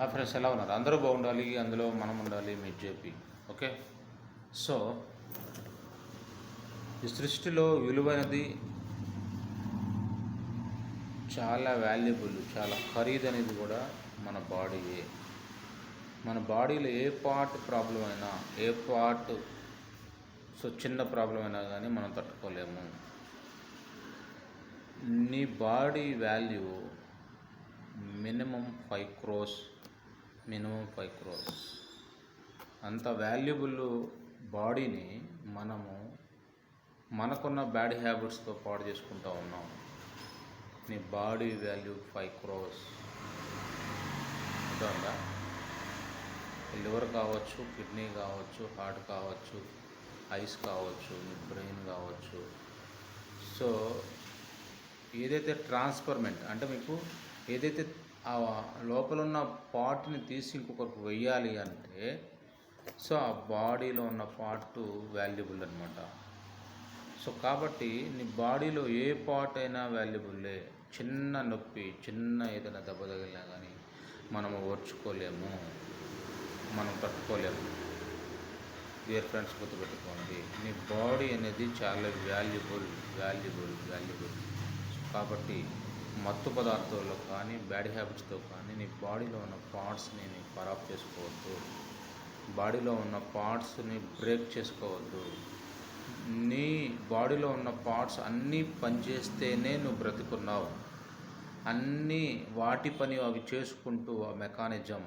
ఆ ఫ్రెండ్స్ ఎలా ఉన్నారు? అందరూ బాగుండాలి అందులో మనం ఉండాలి మీరు చెప్పి ఓకే? సో ఈ సృష్టిలో విలువైనది చాలా వాల్యుబుల్ చాలా ఖరీదనేది కూడా మన బాడీయే. మన బాడీలో ఏ పార్ట్ ప్రాబ్లం అయినా ఏ పార్ట్ సో చిన్న ప్రాబ్లం అయినా కానీ మనం తట్టుకోలేము. నీ body value minimum five crores minimum five crores అంత వాల్యుబుల్ బాడీని మనము మనకున్న బ్యాడ్ హ్యాబిట్స్తో పాడు చేసుకుంటూ ఉన్నాం. నీ బాడీ వాల్యూ ఫైవ్ క్రోస్ అర్థమైందా? లివర్ కావచ్చు కిడ్నీ కావచ్చు హార్ట్ కావచ్చు ఐస్ కావచ్చు నీ బ్రెయిన్ కావచ్చు. సో ఏదైతే ట్రాన్స్ఫర్మెంట్ అంటే మీకు ఏదైతే ఆ లోపల ఉన్న పార్ట్ని తీసి ఇంకొకరికి వెయ్యాలి అంటే సో ఆ బాడీలో ఉన్న పార్ట్ వాల్యుబుల్ అనమాట సో కాబట్టి నీ బాడీలో ఏ పార్ట్ అయినా వాల్యుబుల్లే చిన్న నొప్పి చిన్న ఏదైనా దెబ్బ తగిలినా కానీ మనము ఓర్చుకోలేము. మనం తట్టుకోలేము. డియర్ ఫ్రెండ్స్ గుర్తుపెట్టుకోండి నీ బాడీ అనేది చాలా వాల్యుబుల్ వాల్యుబుల్ వాల్యుబుల్. కాబట్టి మత్తు పదార్థాల్లో కానీ బ్యాడ్ హ్యాబిట్స్తో కానీ నీ బాడీలో ఉన్న పార్ట్స్ని నీ ఖరాబ్ చేసుకోవద్దు. బాడీలో ఉన్న పార్ట్స్ని బ్రేక్ చేసుకోవద్దు. నీ బాడీలో ఉన్న పార్ట్స్ అన్నీ పనిచేస్తేనే నువ్వు బ్రతుకున్నావు. అన్నీ వాటి పని అవి చేసుకుంటూ ఆ మెకానిజం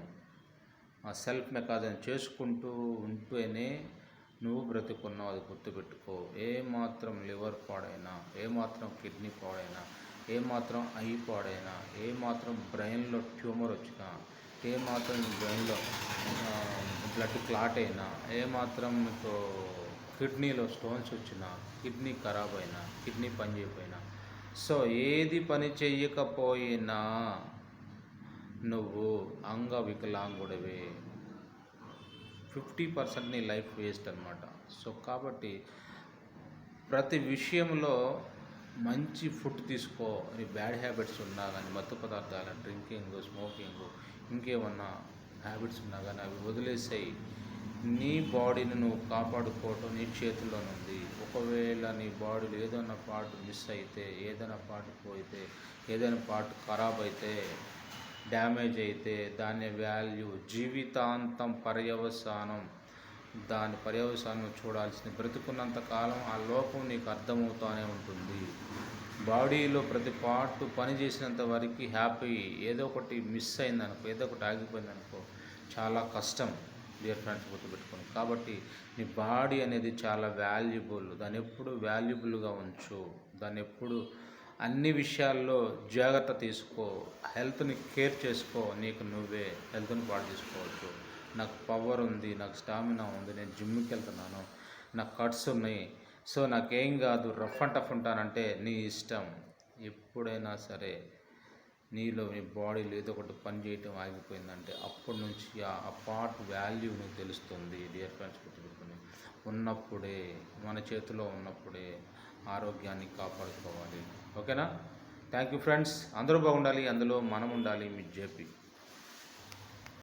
ఆ సెల్ఫ్ మెకానిజం చేసుకుంటూ ఉంటేనే నువ్వు బ్రతుకున్నావు. అది గుర్తుపెట్టుకో. ఏ మాత్రం లివర్ పాడైనా ఏ మాత్రం కిడ్నీ పాడైనా ఏ మాత్రం ఐ పాడైనా ఏ మాత్రం బ్రెయిన్లో ట్యూమర్ వచ్చినా ఏ మాత్రం బ్రెయిన్లో బ్లడ్ క్లాట్ అయినా ఏ మాత్రం మీకు కిడ్నీలో స్టోన్స్ వచ్చినా కిడ్నీ ఖరాబ్ అయినా కిడ్నీ పని చేయకపోయినా సో ఏది పని చెయ్యకపోయినా నువ్వు అంగ అంగవికలాంగుడివే. ఫిఫ్టీ పర్సెంట్ నీ లైఫ్ వేస్ట్ అనమాట సో కాబట్టి ప్రతి విషయంలో మంచి ఫుడ్ తీసుకో నీ బ్యాడ్ హ్యాబిట్స్ ఉన్నా కానీ మత్తు పదార్థాలు డ్రింకింగ్ స్మోకింగ్ ఇంకేమన్నా హ్యాబిట్స్ ఉన్నా కానీ అవి వదిలేసాయి. నీ బాడీని నువ్వు కాపాడుకోవటం నీ చేతుల్లోనే ఉంది. ఒకవేళ నీ బాడీలో ఏదైనా పార్ట్ మిస్ అయితే ఏదైనా పార్ట్ పోయితే ఏదైనా పార్ట్ ఖరాబ్ అయితే డ్యామేజ్ అయితే దాని వాల్యూ జీవితాంతం పర్యవసానం. దాని పర్యవసానం చూడాల్సింది. బ్రతుకున్నంత కాలం ఆ లోపం నీకు అర్థమవుతూనే ఉంటుంది. బాడీలో ప్రతి పార్ట్ పని చేసినంత వరకు హ్యాపీ ఏదో ఒకటి మిస్ అయిందనుకో ఏదో ఒకటి ఆగిపోయిందనుకో చాలా కష్టం డియర్ ఫ్రెండ్స్ గుర్తుపెట్టుకోండి. కాబట్టి నీ బాడీ అనేది చాలా వాల్యుబుల్. దాన్ని ఎప్పుడు వాల్యుబుల్గా ఉంచు. దాన్ని ఎప్పుడు అన్ని విషయాల్లో జాగ్రత్త తీసుకో. హెల్త్ని కేర్ చేసుకో. నీకు నువ్వే. హెల్త్ని పాటు చేసుకోవచ్చు. నాకు పవర్ ఉంది నాకు స్టామినా ఉంది నేను జిమ్కి వెళ్తున్నాను నాకు కట్స్ ఉన్నాయి. సో నాకేం కాదు రఫ్ అండ్ టఫ్ ఉంటానంటే నీ ఇష్టం. ఎప్పుడైనా సరే నీలో నీ బాడీలో ఏదో ఒకటి పని చేయటం ఆగిపోయిందంటే అప్పటి నుంచి ఆ పార్ట్ వాల్యూ నీకు తెలుస్తుంది డియర్ ఫ్రెండ్స్ గుర్తుపెట్టుకుని. ఉన్నప్పుడే మన చేతిలో ఉన్నప్పుడే ఆరోగ్యాన్ని కాపాడుకోవాలి. ఓకేనా? థ్యాంక్ యూ ఫ్రెండ్స్ అందరూ బాగుండాలి అందులో మనం ఉండాలి మీ జేపీ.